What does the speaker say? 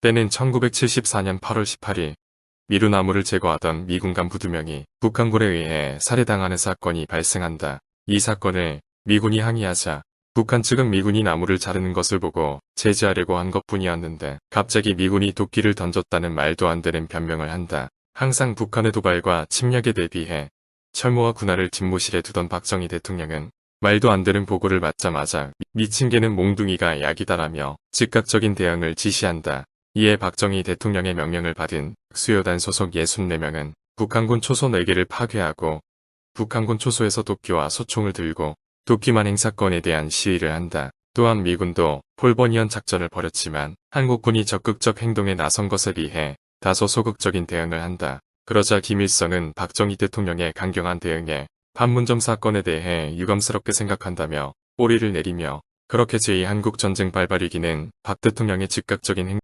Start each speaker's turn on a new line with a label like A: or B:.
A: 때는 1974년 8월 18일 미루나무를 제거하던 미군 간부 두 명이 북한군에 의해 살해당하는 사건이 발생한다. 이 사건을 미군이 항의하자 북한 측은 미군이 나무를 자르는 것을 보고 제지하려고 한 것뿐이었는데 갑자기 미군이 도끼를 던졌다는 말도 안 되는 변명을 한다. 항상 북한의 도발과 침략에 대비해 철모와 군화를 집무실에 두던 박정희 대통령은 말도 안 되는 보고를 받자마자 미친 개는 몽둥이가 약이다라며 즉각적인 대응을 지시한다. 이에 박정희 대통령의 명령을 받은 수요단 소속 64명은 북한군 초소 4개를 파괴하고 북한군 초소에서 도끼와 소총을 들고 도끼만 행사건에 대한 시위를 한다. 또한 미군도 폴버니언 작전을 벌였지만 한국군이 적극적 행동에 나선 것에 비해 다소 소극적인 대응을 한다. 그러자 김일성은 박정희 대통령의 강경한 대응에 판문점 사건에 대해 유감스럽게 생각한다며 꼬리를 내리며 그렇게 제2한국전쟁 발발위기는 박 대통령의 즉각적인 행